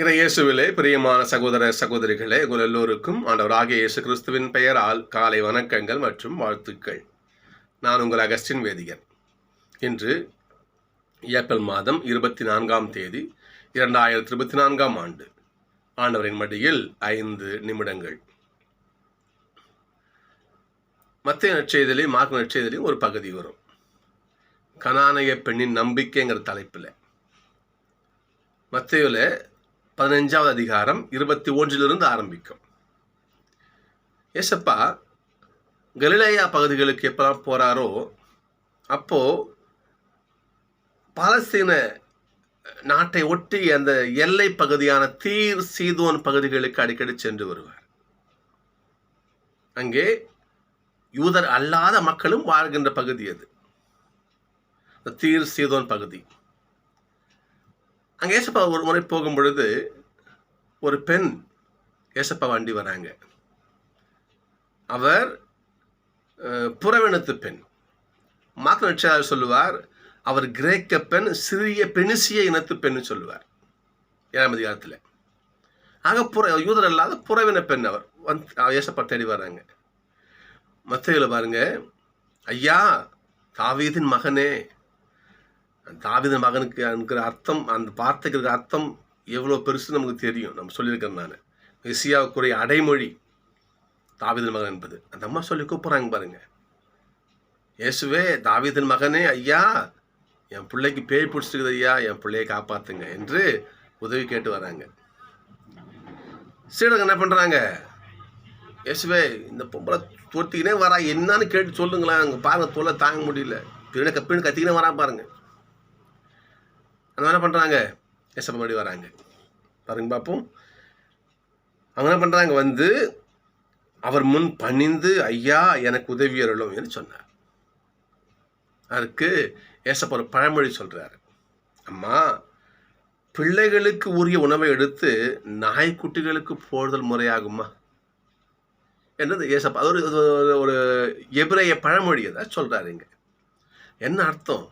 இறையேசுவிலே பிரியமான சகோதர சகோதரிகளே உங்கள் எல்லோருக்கும் ஆண்டவராகிய இயேசு கிறிஸ்துவின் பெயரால் காலை வணக்கங்கள் மற்றும் வாழ்த்துக்கள். நான் உங்கள் அகஸ்டின் வேதிகன். இன்று ஏப்ரல் மாதம் இருபத்தி நான்காம் தேதி இரண்டாயிரத்தி இருபத்தி நான்காம் ஆண்டு. ஆண்டவரின் மடியில் ஐந்து நிமிடங்கள். மத்திய நற்செய்தலையும் மார்க் நற்செய்தலையும் ஒரு பகுதி வரும். கனானய பெண்ணின் நம்பிக்கைங்கிற தலைப்பில். மத்தியில் பதினஞ்சாவது அதிகாரம் இருபத்தி ஒன்றிலிருந்து ஆரம்பிக்கும். ஏசப்பா கலிலேயா பகுதிகளுக்கு எப்பெல்லாம் போகிறாரோ அப்போது பாலஸ்தீன நாட்டை ஒட்டி அந்த எல்லை பகுதியான தீர் சீதோன் பகுதிகளுக்கு அடிக்கடி சென்று வருவார். அங்கே யூதர் அல்லாத மக்களும் வாழ்கின்ற பகுதி அது. தீர் சீதோன் பகுதி. அங்கே ஏசப்பா ஒரு முறை போகும் பொழுது ஒரு பெண் ஏசப்பா வண்டி வராங்க. அவர் புறவினத்து பெண். மாத்திர சொல்லுவார் அவர் கிரேக்க பெண் சிறிய பெனிசிய இனத்து பெண் சொல்லுவார். ஏழாம் அதிகாரத்தில். ஆக புற யூதர் அல்லாத புறவின பெண் அவர். வந்து ஏசப்பா தேடி வராங்க. மத்தையில் பாருங்க ஐயா தாவீதின் மகனே. தாவீதின் மகனுக்கு இருக்கிற அர்த்தம் அந்த வார்த்தைக்கு இருக்கிற அர்த்தம் எவ்வளோ பெருசு நமக்கு தெரியும். நம்ம சொல்லியிருக்கேன் நான். மெஸ்ஸியாவுக்குரிய அடைமொழி தாவிதன் மகன் என்பது. அந்த அம்மா சொல்லி கூப்பிட்றாங்க பாருங்க. இயேசுவே தாவிதன் மகனே ஐயா என் பிள்ளைக்கு பேய் பிடிச்சிருக்குது ஐயா என் பிள்ளையை காப்பாற்றுங்க என்று உதவி கேட்டு வராங்க. சீடங்க என்ன பண்ணுறாங்க இயேசுவே இந்த பொம்பளை தோட்டிக்கினே வரா. என்னன்னு கேட்டு சொல்லுங்களேன். அங்கே பாருங்கள் தொல்லை தாங்க முடியல. பின்ன கப்பின்னு கத்திக்கினே வரா பாருங்க. அந்த என்ன பண்ணுறாங்க ஏசப்பா வராங்க. பாருங்க பார்ப்போம் அவங்க என்ன பண்ணுறாங்க வந்து அவர் முன் பணிந்து ஐயா எனக்கு உதவி அருளும் என்று சொன்னார். அதுக்கு ஏசப்பா ஒரு பழமொழி சொல்கிறாரு அம்மா பிள்ளைகளுக்கு உரிய உணவை எடுத்து நாய்க்குட்டிகளுக்கு போடுதல் முறையாகுமா? என்றது ஏசப்பா? அது ஒரு ஒரு- எபிரைய எபிரேய பழமொழி அதை சொல்கிறாரு என்ன அர்த்தம்?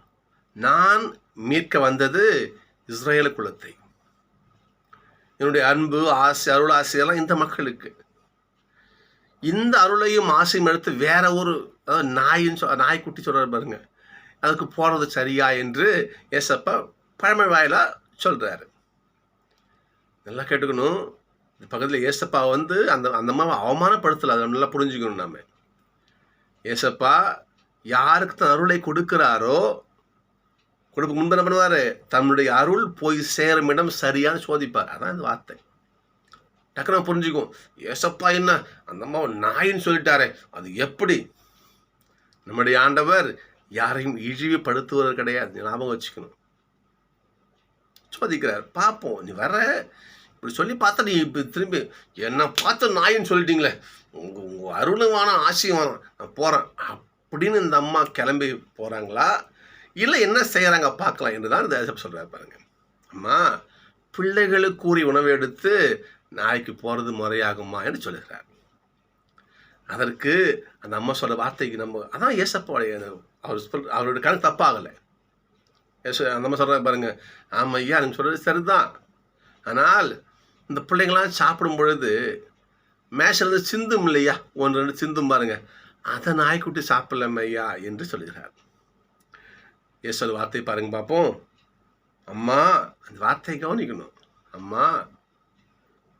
நான் மீட்க வந்தது இஸ்ரேல குலத்தை. என்னுடைய அன்பு ஆசை அருள் ஆசையெல்லாம் இந்த மக்களுக்கு. இந்த அருளையும் ஆசையும் எடுத்து வேற ஒரு அதாவது நாயின்னு சொல் நாய்க்குட்டி சொல்கிறார் பாருங்க. அதுக்கு போகிறது சரியா என்று ஏசப்பா பழமை வாயிலாக சொல்கிறாரு நல்லா கேட்டுக்கணும். இந்த பக்கத்தில் ஏசப்பா வந்து அந்த அந்த அம்மாவை அவமானப்படுத்தலை அதை நல்லா புரிஞ்சுக்கணும் நாம. ஏசப்பா யாருக்கு தான் அருளை கொடுக்குறாரோ கொடுக்க முன்பு என்ன பண்ணுவார்? தன்னுடைய அருள் போய் சேரும் இடம் சரியான சோதிப்பார். அதான் இந்த வார்த்தை. டக்குனு புரிஞ்சுக்கும் ஏசப்பா என்ன? அந்த அம்மா நாயின்னு சொல்லிட்டாரே. அது எப்படி? நம்முடைய ஆண்டவர் யாரையும் இழிவுபடுத்துவது கிடையாது. ஞாபகம் வச்சுக்கணும். சோதிக்கிறார். பார்ப்போம். நீ வர இப்படி சொல்லி பார்த்தா நீ இப்போ திரும்பி என்ன பார்த்து நாயின்னு சொல்லிட்டீங்களே. உங்கள் உங்கள் அருளும் வேணாம் ஆசையும் வேணாம். நான் போகிறேன் அப்படின்னு இந்த அம்மா கிளம்பி போகிறாங்களா இல்லை என்ன செய்கிறாங்க பார்க்கலாம் என்று தான் இந்த சொல்கிறார் பாருங்க. அம்மா பிள்ளைகளுக்கு கூறி உணவு எடுத்து நாய்க்கு போகிறது முறையாகுமா என்று சொல்லுகிறார். அதற்கு அந்த அம்மா சொல்கிற வார்த்தைக்கு நம்ம அதான் ஏசப்பாடைய அவர் சொல் அவருடைய கணக்கு தப்பாகலை. ஏசு அந்த அம்மா சொல்கிறாங்க பாருங்கள் ஆமாம் ஐயா நீங்கள் சொல்கிறது சரிதான். ஆனால் இந்த பிள்ளைங்களாம் சாப்பிடும் பொழுது மேஷிலேருந்து சிந்தும் இல்லையா? ஒன்று ரெண்டு சிந்தும் பாருங்கள் அதை நாய்க்குட்டி சாப்பிடலாமே ஐயா? என்று சொல்லுகிறார். இயேசு வார்த்தை பாருங்க பார்ப்போம் அம்மா அந்த வார்த்தையை கவனிக்கணும். அம்மா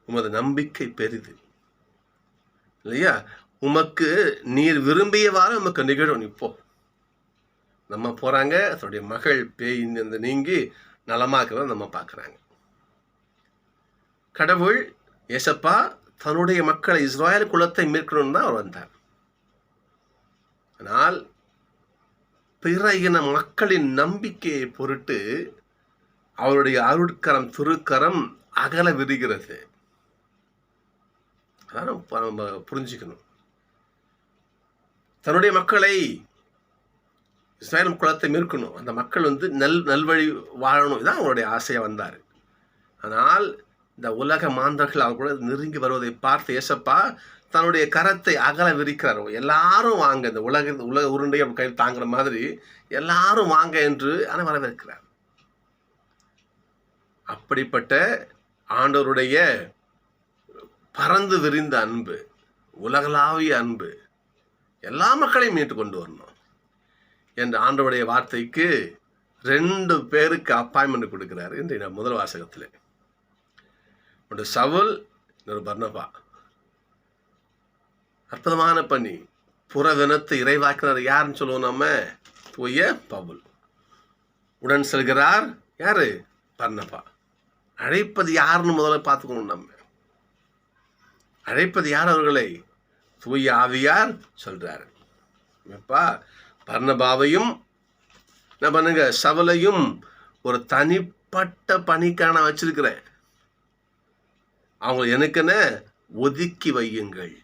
உமது நம்பிக்கை பெரிது. இல்லையா? உமக்கு நீர் விரும்பியவாறு உமக்கு நிகழும். இப்போ நம்ம போகிறாங்க தன்னுடைய மகள் பேய் இந்த நீங்கி நலமாக்குறத நம்ம பார்க்குறாங்க கடவுள் ஏசப்பா தன்னுடைய மக்களை இஸ்ராயல் குலத்தை மீட்கணும்னு தான் அவர் வந்தார். ஆனால் பிற இன மக்களின் நம்பிக்கையை பொருட்டு அவருடைய அருட்கரம் திருக்கரம் அகல விரிகிறது. அதான் நம்ம புரிஞ்சுக்கணும். தன்னுடைய மக்களை இஸ்ராயல் குலத்தை மீட்கணும். அந்த மக்கள் வந்து நல் நல்வழி வாழணும். இதான் அவருடைய ஆசையாக வந்தார். ஆனால் இந்த உலக மாந்தர்கள் அவர் கூட நெருங்கி வருவதை பார்த்து ஏசப்பா தன்னுடைய கரத்தை அகல விரிக்கிறார். எல்லாரும் வாங்க இந்த உலக உலக உருண்டை அவர் கையில் தாங்குற மாதிரி எல்லாரும் வாங்க என்று ஆனால் வரவேற்கிறார். அப்படிப்பட்ட ஆண்டவருடைய பறந்து விரிந்த அன்பு உலகளாவிய அன்பு எல்லா மக்களையும் மீட்டு கொண்டு வரணும் என்ற ஆண்டவருடைய வார்த்தைக்கு ரெண்டு பேருக்கு அப்பாயின்மெண்ட் கொடுக்கிறாரு இன்றைய முதல் வாசகத்தில். ஒன்று சவுல் இன்னொரு பர்ணபா அற்புதமான பணி. புறவினத்தை இறைவாக்கினார் யாருன்னு சொல்லுவோம் நம்ம? தூய பவுல். உடன் செல்கிறார் யாரு? பர்ணபா அழைப்பது யாருன்னு முதல்ல பார்த்துக்கணும் நம்ம. அழைப்பது யார் அவர்களை? தூய ஆவியார் சொல்றாரு. எப்பா? பர்ணபாவையும் என்ன பண்ணுங்க? சவலையும் ஒரு தனிப்பட்ட பணிக்கான வச்சிருக்கிறேன். அவங்க எனக்குன்னு ஒதுக்கி வையுங்கள்.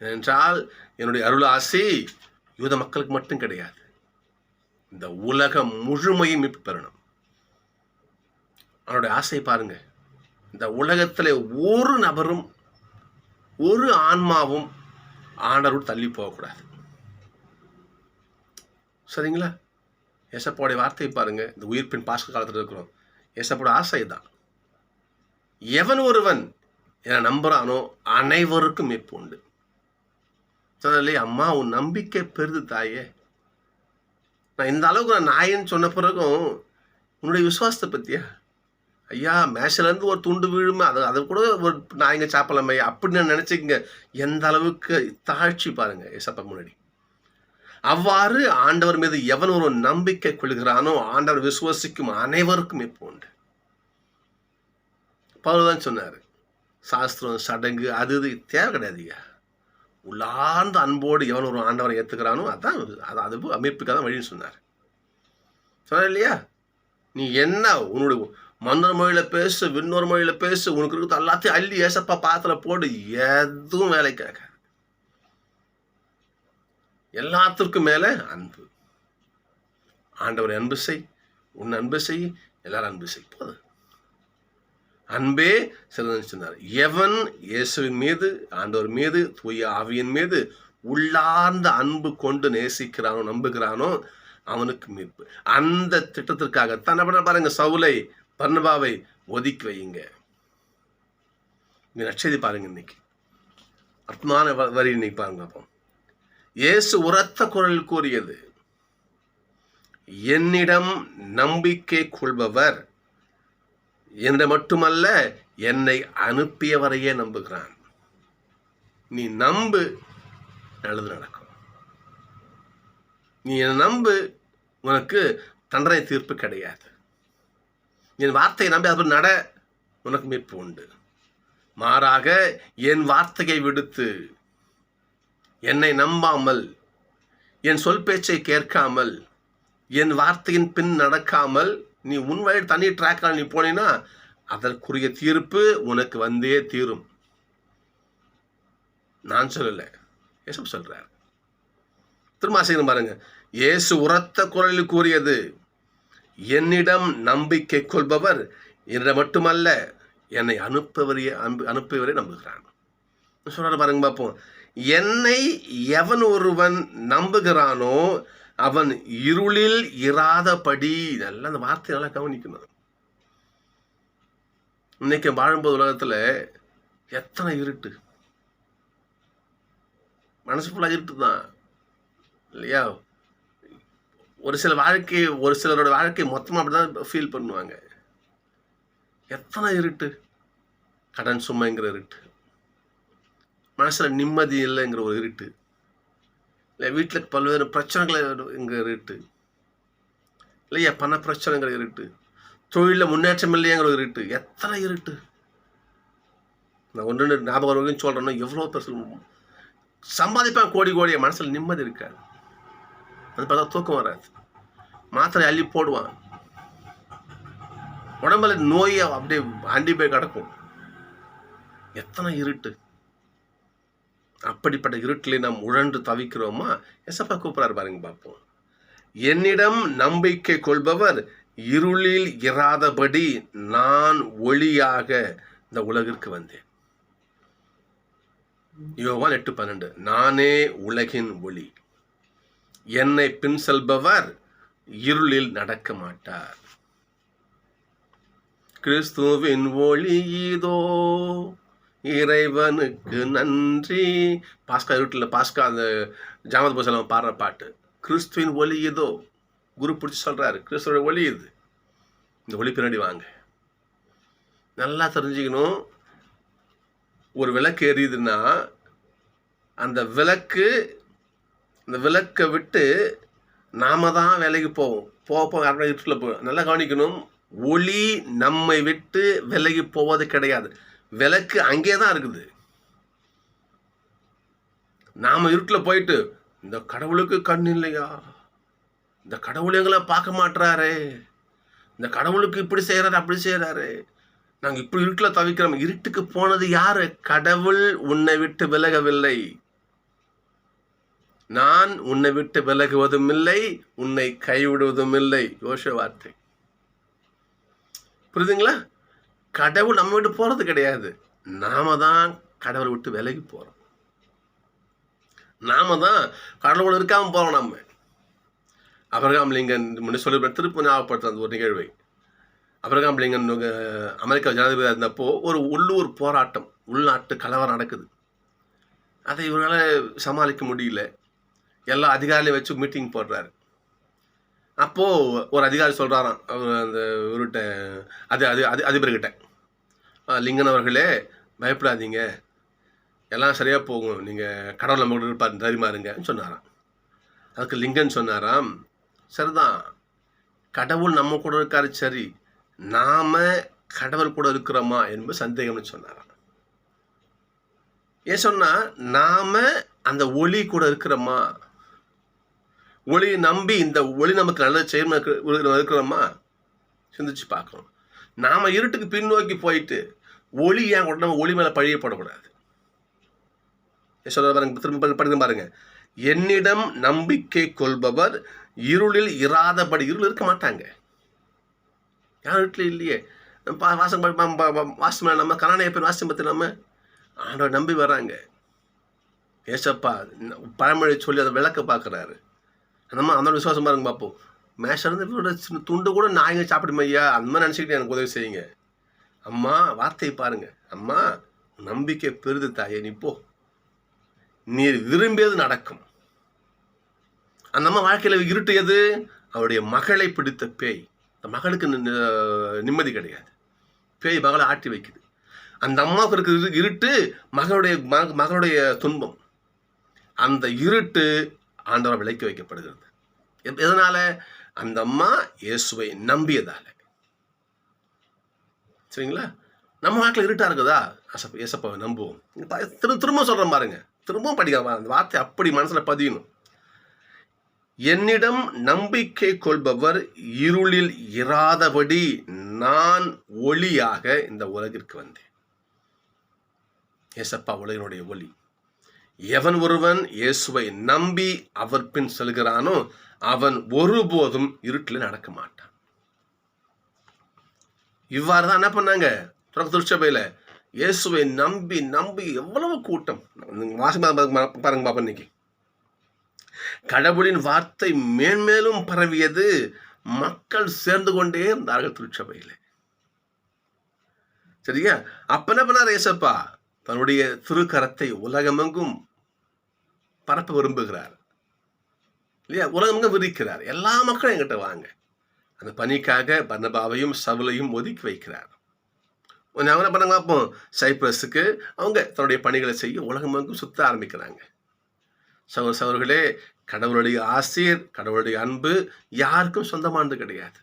ஏனென்றால் என்னுடைய அருள் ஆசை யூத மக்களுக்கு மட்டும் கிடையாது. இந்த உலகம் முழுமையும் மீட்பு பெறணும். அவனுடைய ஆசை பாருங்க. இந்த உலகத்தில் ஒரு நபரும் ஒரு ஆன்மாவும் ஆண்டவர் தள்ளி போகக்கூடாது. சரிங்களா? ஏசப்போடைய வார்த்தையை பாருங்க. இந்த உயிர்ப்பின் பாஸ்க காலத்தில் இருக்கிறோம். ஏசப்போட ஆசை தான் எவன் ஒருவன் என நம்புறானோ அனைவருக்கும் மீட்பு உண்டு. சொன்னாலே அம்மா உன் நம்பிக்கை பெருது தாயே. நான் இந்த அளவுக்கு நான் நாயன்னு சொன்ன பிறகும் உன்னுடைய விசுவாசத்தை பற்றியா ஐயா மேஷலேருந்து ஒரு துண்டு விழுமே அது அதை கூட ஒரு நாயங்க சாப்பிடலாமே. அப்படின்னு நினச்சிக்கங்க. எந்த அளவுக்கு தாழ்ச்சி பாருங்க ஏசப்பா முன்னாடி. அவ்வாறு ஆண்டவர் மீது எவன் ஒரு நம்பிக்கை கொள்கிறானோ ஆண்டவர் விசுவசிக்கும் அனைவருக்கும் இப்போ உண்டு. பவுல் தான் சொன்னார் சாஸ்திரம் சடங்கு அது இது தேவை கிடையாதுயா உள்ளார்ந்த அன்போடு எவன் ஒரு ஆண்டவரை ஏற்றுக்கிறானோ அதான் அது. அது அமைப்புக்காக தான் வழின்னு சொன்னார். சொன்னார் இல்லையா? நீ என்ன உன்னுடைய மன்னர் மொழியில் பேசு விண்ணொரு மொழியில் பேசு உனக்கு இருக்கிறது எல்லாத்தையும் அள்ளி ஏசப்பா பாத்திர போடு எதுவும் வேலை கேட்க எல்லாத்திற்கும் மேலே அன்பு. ஆண்டவர் அன்பு செய் உன் அன்பு செய் எல்லாரும் அன்பு செய். போதும். அன்பே சிறந்தன்னு சொன்னார். எவன் இயேசுவின் மீது ஆண்டவர் மீது தூய ஆவியின் மீது உள்ளார்ந்த அன்பு கொண்டு நேசிக்கிறானோ நம்புகிறானோ அவனுக்கு மீட்பு. அந்த திட்டத்திற்காக தன்னை பாருங்க சவுலை பர்ணபாவை ஒதுக்கி வையுங்க. இந்த பாருங்க இன்னைக்கு. அற்புதமான வ- வரி இன்னைக்கு பாருங்க அப்போ. இயேசு உரத்த குரல் கூறியது என்னிடம் நம்பிக்கை கொள்பவர் என்னை மட்டுமல்ல என்னை அனுப்பியவரையே நம்புகிறான். நீ நம்பு நல்லது நடக்கும். நீ என்னை நம்பு உனக்கு தண்டனை தீர்ப்பு கிடையாது. என் வார்த்தையை நம்பி அது நட உனக்கு மீட்பு உண்டு. மாறாக என் வார்த்தையை விடுத்து என்னை நம்பாமல் என் சொல் பேச்சை கேட்காமல் என் வார்த்தையின் பின் நடக்காமல் நீ உன் வழி தனி ட்ராக்கில் நீ போனீன்னா அதற்குரிய தீர்ப்பு உனக்கு வந்தே தீரும். நான் சொல்லலை. ஏசப் சொல்கிறார் திரும்ப செய்யணும் பாருங்க. இயேசு உரத்த குரலில் கூறியது என்னிடம் நம்பிக்கை கொள்பவர் என்னிடம் மட்டுமல்ல என்னை அனுப்பவரையே அன்பு அனுப்பியவரை நம்புகிறான் சொல்கிறார் பாருங்க பார்ப்போம். என்னை எவன் ஒருவன் நம்புகிறானோ அவன் இருளில் இராதபடி நல்லா அந்த வார்த்தை நல்லா கவனிக்கணும். இன்னைக்கு வாழும்போது உலகத்தில் எத்தனை இருட்டு. மனசு ஃபுல்லாக இருட்டு தான் இல்லையா? ஒரு சில வாழ்க்கை ஒரு சிலரோட வாழ்க்கை மொத்தமாக அப்படி தான் ஃபீல் பண்ணுவாங்க. எத்தனை இருட்டு. கடன் சுமைங்கிற இருட்டு. மனசில் நிம்மதி இல்லைங்கிற ஒரு இருட்டு. இல்லை வீட்டில் பல்வேறு பிரச்சனைகள் இருட்டு இல்லையா? பண பிரச்சனைகள் இருட்டு தொழிலில் முன்னேற்றம் இல்லையாங்கிற இருட்டு எத்தனை இருட்டு நான் ஒன்று ஞாபகம் வரைக்கும் சொல்கிறேன்னா எவ்வளோ பேர் சம்பாதிப்பேன் கோடி கோடிய மனசில் நிம்மதி இருக்காது அது பார்த்தா தூக்கம் வராது. மாத்திரை அள்ளி போடுவான். உடம்புல நோயை அப்படியே அண்டி போய் கிடக்கும். எத்தனை இருட்டு? அப்படிப்பட்ட இருட்டிலே நாம் உழன்று தவிக்கிறோமா? எசப்பா கூப்பிட்றாரு பாருங்க பார்ப்போம். என்னிடம் நம்பிக்கை கொள்பவர் இருளில் இராதபடி நான் ஒளியாக இந்த உலகிற்கு வந்தேன். யோவான் எட்டு பன்னெண்டு நானே உலகின் ஒளி. என்னை பின் செல்பவர் இருளில் நடக்க மாட்டார். கிறிஸ்துவின் ஒளி இதோ இறைவனுக்கு நன்றி. பாஸ்கா இருட்டில் பாஸ்கா அந்த ஜாமத் போசலம் பாடுற பாட்டு. கிறிஸ்துவின் ஒளி இதோ. குரு பிடிச்சி சொல்கிறாரு கிறிஸ்துவோட ஒலி இது. இந்த ஒளி பின்னாடி வாங்க. நல்லா தெரிஞ்சுக்கணும். ஒரு விளக்கு எரியுதுன்னா அந்த விளக்கு அந்த விளக்கை விட்டு நாம தான் வேலைக்கு போவோம். போக போக அரை இருட்டில் போவோம். நல்லா கவனிக்கணும். ஒளி நம்மை விட்டு விலகி போவது கிடையாது. விளக்கு அங்கே தான் இருக்குது. நாம் இருட்டில் போயிட்டு இந்த கடவுளுக்கு கண் இல்லையா? இந்த கடவுள் எங்களை பார்க்க மாட்டுறாரே இந்த கடவுளுக்கு இப்படி செய்கிறாரு அப்படி செய்கிறாரு நாங்கள் இப்படி இருட்டில் தவிக்கிறோம். இருட்டுக்கு போனது யார்? கடவுள் உன்னை விட்டு விலகவில்லை. நான் உன்னை விட்டு விலகுவதும் இல்லை உன்னை கைவிடுவதும் இல்லை. யோச வார்த்தை. புரியுதுங்களா? கடவுள் நம்ம விட்டு போகிறது கிடையாது. நாம தான் கடவுளை விட்டு விலகி போகிறோம் நாம தான் கடவுள் இருக்காமல் போகிறோம் நம்ம. அப்ரகாம் லிங்கன் முன்னே சொல்லி திருப்பி ஞாபகப்படுத்த அந்த ஒரு நிகழ்வை. அப்ரகாம் லிங்கன் அமெரிக்கா ஜனாதிபதியாக இருந்தப்போ ஒரு உள்ளூர் போராட்டம் உள்நாட்டு கலவரம் நடக்குது. அதை இவரால் சமாளிக்க முடியல. எல்லா அதிகாரிலையும் வச்சு மீட்டிங் போடுறாரு. அப்போது ஒரு அதிகாரி சொல்கிறாராம் அவர் அந்த இவர்கிட்ட அது அது அது அதிபர்கிட்ட. லிங்கன் அவர்களே பயப்படாதீங்க. எல்லாம் சரியாக போகும். நீங்கள் கடவுள் நம்ம கூட இருப்பார் தைரியமா சொன்னாராம். அதுக்கு லிங்கன் சொன்னாராம் சரிதான். கடவுள் நம்ம கூட இருக்காரு சரி. நாம கடவுள் கூட இருக்கிறோமா என்பது சந்தேகம்னு சொன்னாராம். ஏன் சொன்னால் நாம அந்த ஒளி கூட இருக்கிறோமா? ஒளியை நம்பி இந்த ஒளி நமக்கு நல்ல செயல் இருக்கிறோமா? சிந்திச்சு பார்க்கணும். நாம் இருட்டுக்கு பின்னோக்கி போயிட்டு ஒளி ஏன் கூட நம்ம ஒளி மேலே பழியப்படக்கூடாது? ஏன் பாருங்க திரும்ப படிக்க பாருங்க. என்னிடம் நம்பிக்கை கொள்பவர் இருளில் இராதபடி இருள் இருக்க மாட்டாங்க. யார் வீட்டில் இல்லையே? வாசம் வாசம் நம்ம கராணைய பேர் வாசம் பற்றி நம்ம ஆண்டவர் நம்பி வராங்க ஏசப்பா பழமொழி சொல்லி அதை விளக்க பார்க்குறாரு. நம்ம அந்த விசுவாசமாக பாருங்க பார்ப்போம். மேஷிலேருந்து சின்ன துண்டு கூட நாய்ங்க சாப்பிடுமா ஐயா? அந்த மாதிரி நினச்சிக்கிட்டு எனக்கு உதவி செய்யுங்க. அம்மா வார்த்தையை பாருங்க. அம்மா நம்பிக்கை பெருது தாயே நீ போ. நீர் விரும்பியது நடக்கும். அந்த அம்மா வாழ்க்கையில் இருட்டு எது? அவருடைய மகளை பிடித்த பேய். அந்த மகளுக்கு நிம்மதி கிடையாது. பேய் மகளை ஆட்டி வைக்குது. அந்த அம்மாவுக்கு இருக்கிற இரு- இருட்டு மகளுடைய மக- மகளுடைய துன்பம். அந்த இருட்டு ஆண்டவர் விலைக்கு வைக்கப்படுகிறது. எதனால் எதனால? அந்த அம்மா இயேசுவை நம்பியதால. சரிங்களா? நம்ம வாக்கில் இருட்டா இருக்குதா? அசப்ப ஏசப்பாவை நம்புவோம். இங்க திரு திரும்ப சொல்றேன் பாருங்க. திரும்பவும் படிக்க அந்த வார்த்தை அப்படி மனசுல பதியணும். என்னிடம் நம்பிக்கை கொள்பவர் இருளில் இராதபடி நான் ஒளியாக இந்த உலகிற்கு வந்தேன். ஏசப்பா உலகினுடைய ஒளி. எவன் ஒருவன் இயேசுவை நம்பி அவர் பின் செல்கிறானோ அவன் ஒருபோதும் இருட்டில் நடக்க மாட்டான். இவ்வாறு தான் என்ன பண்ணாங்க? தொடக்க திருச்சபையில் இயேசுவை நம்பி நம்பி எவ்வளவு கூட்டம். வாசம் பாருங்க பாப்பா இன்னைக்கு. கடவுளின் வார்த்தை மேன்மேலும் பரவியது. மக்கள் சேர்ந்து கொண்டே இருந்தார்கள் திருச்சபையில். சரியா? அப்ப என்ன பண்ணார் ஏசப்பா தன்னுடைய திருக்கரத்தை உலகமெங்கும் பரப்ப விரும்புகிறார். இல்லையா? உலகமெங்கும் விரிக்கிறார். எல்லா மக்களும் என்கிட்ட வாங்க. அந்த பணிக்காக பர்ணபாவையும் சவுலையும் ஒதுக்கி வைக்கிறார். கொஞ்சம் அவங்க என்ன பண்ணாங்க பார்ப்போம். சைப்ரஸுக்கு அவங்க தன்னுடைய பணிகளை செய்ய உலகமெங்கும் சுத்த ஆரம்பிக்கிறாங்க. சகோதர சவர்களே கடவுளுடைய ஆசிர் கடவுளுடைய அன்பு யாருக்கும் சொந்தமானது கிடையாது.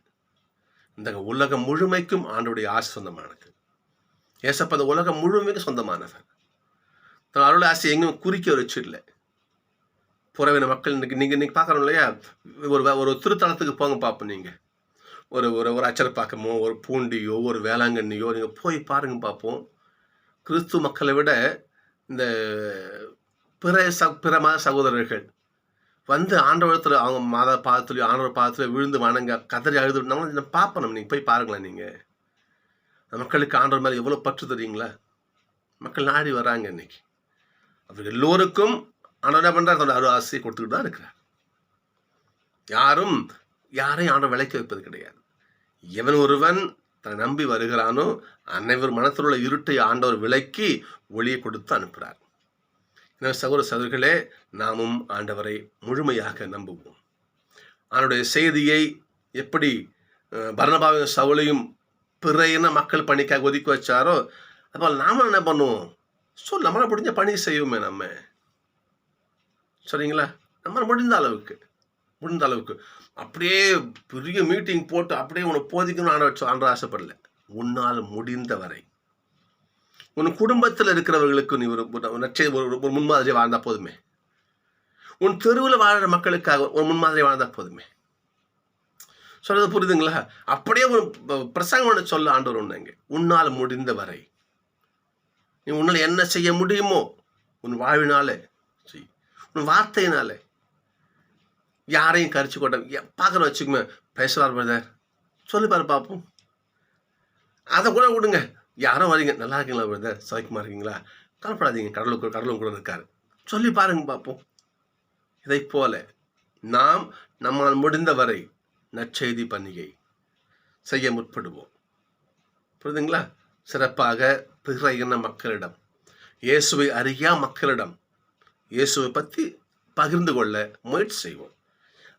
இந்த உலகம் முழுமைக்கும் ஆண்டுடைய ஆசை சொந்தமானது. ஏசப்ப அந்த உலகம் முழுமைக்கும் சொந்தமானவர். தன் அருள் ஆசை எங்கும் குறிக்க வச்சு இல்லை. புறவின மக்கள் இன்றைக்கி நீங்கள் இன்றைக்கி பார்க்குறோம் இல்லையா? ஒரு ஒரு திருத்தலத்துக்கு போங்க பார்ப்போம் நீங்கள் ஒரு ஒரு ஒரு அச்சரப்பாக்கமோ ஒரு பூண்டியோ ஒரு வேளாங்கண்ணியோ நீங்கள் போய் பாருங்க பார்ப்போம் கிறிஸ்து மக்களை விட இந்த பிற ச பிற மத சகோதரர்கள் வந்து ஆண்டவரத்தில் அவங்க மாத பாதத்துலையோ ஆண்டவர் பாதத்துலையோ விழுந்து வணங்க கதறி அழுது நம்ம பார்ப்போம் நம்ம நீங்கள் போய் பாருங்களேன் நீங்கள் மக்களுக்கு ஆண்டவர் மேலே எவ்வளோ பற்று தெரியுங்களா? மக்கள் நாடி வராங்க இன்னைக்கு. அவர் எல்லோருக்கும் ஆனால் என்ன பண்ணுறார் தன்னோட அரு ஆசையை கொடுத்துக்கிட்டு தான் இருக்கிறார். யாரும் யாரையும் ஆண்டவர் விலைக்கு வைப்பது கிடையாது. எவன் ஒருவன் தன்னை நம்பி வருகிறானோ அனைவர் மனத்தில் உள்ள இருட்டை ஆண்டவர் விலக்கி ஒளியை கொடுத்து அனுப்புகிறார். எனவே சகோதர சகோதரிகளே நாமும் ஆண்டவரை முழுமையாக நம்புவோம். அவனுடைய செய்தியை எப்படி அஹ், சவுளையும் பிற என்ன மக்கள் பணிக்காக ஒதுக்கி வச்சாரோ அப்போ நாம என்ன பண்ணுவோம்? ஸோ நம்மளை முடிஞ்ச பணி செய்வோமே நம்ம. சரிங்களா? நம்ம முடிந்த அளவுக்கு முடிந்த அளவுக்கு. அப்படியே பெரிய மீட்டிங் போட்டு அப்படியே உன்னை போதிக்கணும்னு ஆண்டு ஆண்டு ஆசைப்படல. உன்னால் முடிந்த வரை. உன் குடும்பத்தில் இருக்கிறவர்களுக்கு நீ ஒரு நச்சை ஒரு ஒரு முன்மாதிரி வாழ்ந்தால் போதுமே. உன் தெருவில் வாழ்கிற மக்களுக்காக ஒரு முன்மாதிரி வாழ்ந்தால் போதுமே. சொல்கிறது புரியுதுங்களா? அப்படியே ஒரு பிரசங்கம் ஒன்று சொல்ல ஆண்டவர் ஒன்றுங்க உன்னால் முடிந்த வரை. நீ உன்னால் என்ன செய்ய முடியுமோ உன் வாழ்வினாலே செய். வார்த்தையினாலே யாரையும் கரிச்சு கொட்ட பார்க்குற வச்சுக்கோங்க பேசுவார் பிரதர். சொல்லி பாரு பார்ப்போம் அதை கூட விடுங்க. யாரும் வரீங்க. நல்லா இருக்கீங்களா பிரதர்? சௌக்கியமாக இருக்கீங்களா? கவலைப்படாதீங்க. கடலுக்கு கடலும் கூட இருக்காரு. சொல்லி பாருங்க பார்ப்போம் இதை போல நாம் நம்மால் முடிந்த வரை நற்செய்தி பண்டிகை செய்ய முற்படுவோம். புரியுதுங்களா? சிறப்பாக பிற இன மக்களிடம்? இயேசுவை அறியா மக்களிடம் இயேசுவை பற்றி பகிர்ந்து கொள்ள முயற்சி செய்வோம்.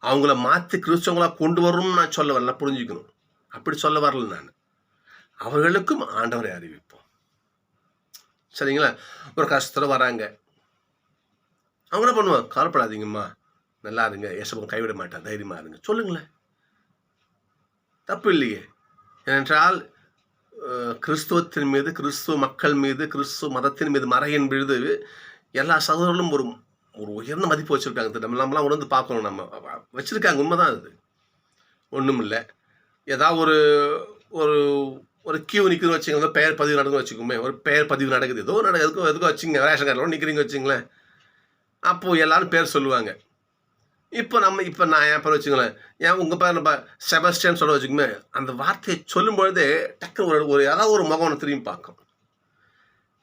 அவங்கள மாற்றி கிறிஸ்தவங்களாக கொண்டு வரணும்னு நான் சொல்ல வரல புரிஞ்சுக்கணும். அப்படி சொல்ல வரல நான். அவர்களுக்கும் ஆண்டவரை அறிவிப்போம். சரிங்களா? ஒரு கஷ்டத்தில் வராங்க. அவங்க என்ன பண்ணுவாங்க? கவலைப்படாதீங்கம்மா. நல்லா இருங்க. ஏசப்பன் கைவிட மாட்டான் தைரியமா இருங்க. சொல்லுங்களேன். தப்பு இல்லையே. ஏனென்றால் கிறிஸ்துவத்தின் மீது கிறிஸ்துவ மக்கள் மீது கிறிஸ்துவ மதத்தின் மீது மறையின் பொழுது எல்லா சகோதரர்களும் ஒரு ஒரு உயர்ந்த மதிப்பு வச்சுருக்காங்க. நம்ம நம்மளாம் உணர்ந்து பார்க்கணும் நம்ம. வச்சுருக்காங்க. உண்மைதான் அது. ஒன்றும் இல்லை ஏதாவது ஒரு ஒரு ஒரு கியூ நிற்குதுன்னு வச்சுக்கோங்க பெயர் பதிவு நடக்குதுன்னு வச்சுக்கோமே. ஒரு பெயர் பதிவு நடக்குது. ஏதோ நடக்குது. எதுக்கும் எதுக்கும் வச்சுங்க ரேஷன் கார்டில் நிற்கிறீங்க வச்சுங்களேன் அப்போது எல்லோரும் பேர் சொல்லுவாங்க. இப்போ நம்ம இப்போ நான் என் பேர் வச்சுங்களேன் ஏன் உங்கள் பேர் நம்ம செபஸ்டியன் சொல்ல வச்சுக்கோமே. அந்த வார்த்தையை சொல்லும்பொழுதே டக்குனு ஒரு ஒரு ஏதாவது ஒரு முகம் ஒன்று திரும்பி பார்க்கும்.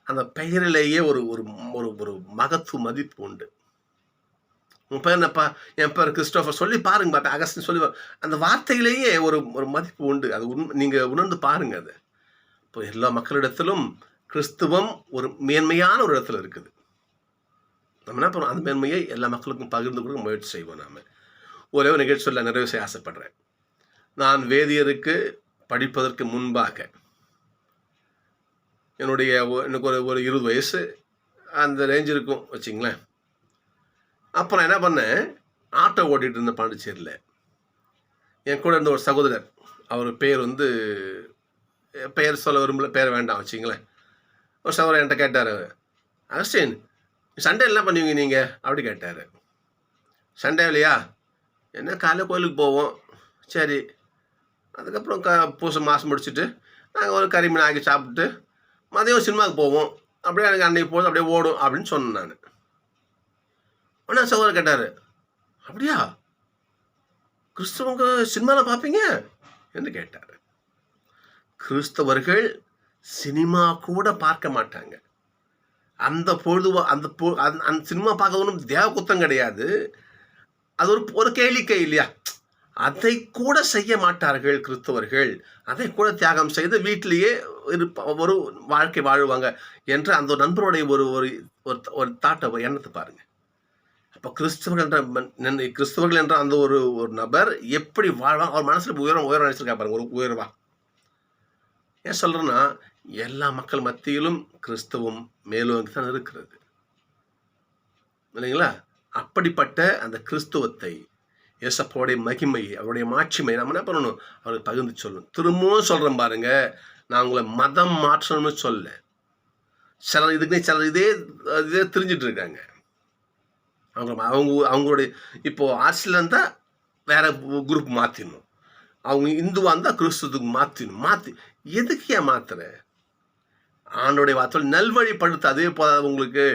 அந்த பெயரிலேயே ஒரு ஒரு ஒரு ஒரு மகத்துவ மதிப்பு உண்டு. உன் பேர் என்னப்பா? என் பேர் கிறிஸ்டோஃபர் சொல்லி பாருங்க பாப்பா அகஸ்டின் சொல்லி அந்த வார்த்தையிலேயே ஒரு ஒரு மதிப்பு உண்டு. அது உண் நீங்கள் உணர்ந்து பாருங்க அது. இப்போ எல்லா மக்களிடத்திலும் கிறிஸ்துவம் ஒரு மேன்மையான ஒரு இடத்துல இருக்குது. நம்ம என்ன அந்த மேன்மையை எல்லா மக்களுக்கும் பகிர்ந்து கொடுக்க முயற்சி செய்வோம் நாம். ஒரே ஒரு நிகழ்ச்சியில் நிறைவு செய்ய ஆசைப்படுறேன். நான் வேதியருக்கு படிப்பதற்கு முன்பாக என்னுடைய ஒ- எனக்கு ஒரு ஒரு இருபது வயசு. அந்த ரேஞ்ச் இருக்கும் வச்சிங்களேன். அப்புறம் என்ன பண்ணேன்? ஆட்டோ ஓட்டிகிட்டு இருந்தேன் பாண்டிச்சேரியில். என் கூட இருந்த ஒரு சகோதரர் அவர் பேர் வந்து பெயர் சொல்ல விரும்பல பேர் வேண்டாம் வச்சிங்களேன். ஒரு சகோதரர் என்கிட்ட கேட்டார் அகஸ்டின் சண்டே என்ன பண்ணுவீங்க நீங்கள் அப்படி கேட்டார். சண்டே இல்லையா? என்ன காலையில் கோயிலுக்கு போவோம். சரி. அதுக்கப்புறம் க பூசை மாதம் முடிச்சுட்டு நாங்கள் ஒரு கறி மீன் ஆக்கி சாப்பிட்டு மதியம் சினிமாவுக்கு போவோம். அப்படியே எனக்கு அன்னைக்கு போதும் அப்படியே ஓடும் அப்படின்னு சொன்னேன் நான். உடனே சகோதரர் கேட்டார் அப்படியா? கிறிஸ்தவங்க சினிமாவில் பார்ப்பீங்க? என்று கேட்டார். கிறிஸ்தவர்கள் சினிமா கூட பார்க்க மாட்டாங்க. அந்த பொழுது அந்த பொ அந்த அந்த சினிமா பார்க்க ஒன்றும் தேவ குத்தம் கிடையாது. அது ஒரு ஒரு கேளிக்கை இல்லையா? அதை கூட செய்ய மாட்டார்கள் கிறிஸ்தவர்கள். அதை கூட தியாகம் செய்து வீட்டிலேயே ஒரு வாழ்க்கை வாழுவாங்க என்ற அந்த ஒரு நண்பருடைய ஒரு ஒரு ஒரு ஒரு தாட்டை ஒரு எண்ணத்தை பாருங்க. அப்போ கிறிஸ்தவர்கள் என்ற கிறிஸ்தவர்கள் என்ற அந்த ஒரு ஒரு நபர் எப்படி வாழலாம் அவர் மனசில் உயரம் உயரம் நினைச்சிருக்கா பாருங்க ஒரு உயர்வா. ஏன் சொல்கிறேன்னா எல்லா மக்கள் மத்தியிலும் கிறிஸ்தவம் மேலோங்கி தான் இருக்கிறது. இல்லைங்களா? அப்படிப்பட்ட அந்த கிறிஸ்துவத்தை இயேசப்பாவுடைய மகிமையை அவருடைய மாட்சிமை நம்ம என்ன பண்ணணும்? அவருக்கு பகிர்ந்து சொல்லணும். திரும்பவும் சொல்கிறேன் பாருங்கள் நான் உங்களை மதம் மாற்றணும்னு சொல்ல. சிலர் இதுக்குன்னே சிலர் இதே இதே தெரிஞ்சிட்டு இருக்காங்க. அவங்க அவங்க அவங்களுடைய இப்போ ஆர்ட்ஸில் இருந்தால் வேற குரூப் மாற்றிடணும் அவங்க இந்துவாக இருந்தால் கிறிஸ்துவத்துக்கு மாற்றிடணும் மாற்றி எதுக்கு ஏன் மாத்துற? ஆண்டோடைய வார்த்தை நல்வழிப்படுத்த அதே போதாது உங்களுக்கு?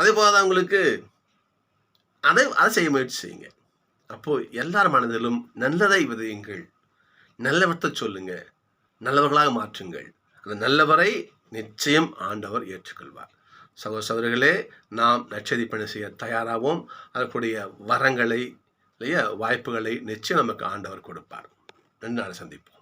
அதே போதாது உங்களுக்கு? அதை அதை செய்ய முயற்சி செய்யுங்க. அப்போ எல்லார் மனதிலும் நல்லதை விதையுங்கள். நல்லவற்றை சொல்லுங்க. நல்லவர்களாக மாற்றுங்கள். அந்த நல்லவரை நிச்சயம் ஆண்டவர் ஏற்றுக்கொள்வார். சகோதர சகோதரிகளே நாம் நச்சதி பணி செய்ய தயாராகவும் அதற்குடைய வரங்களை இல்லையா வாய்ப்புகளை நிச்சயம் நமக்கு ஆண்டவர் கொடுப்பார். ரெண்டு நாள் சந்திப்போம்.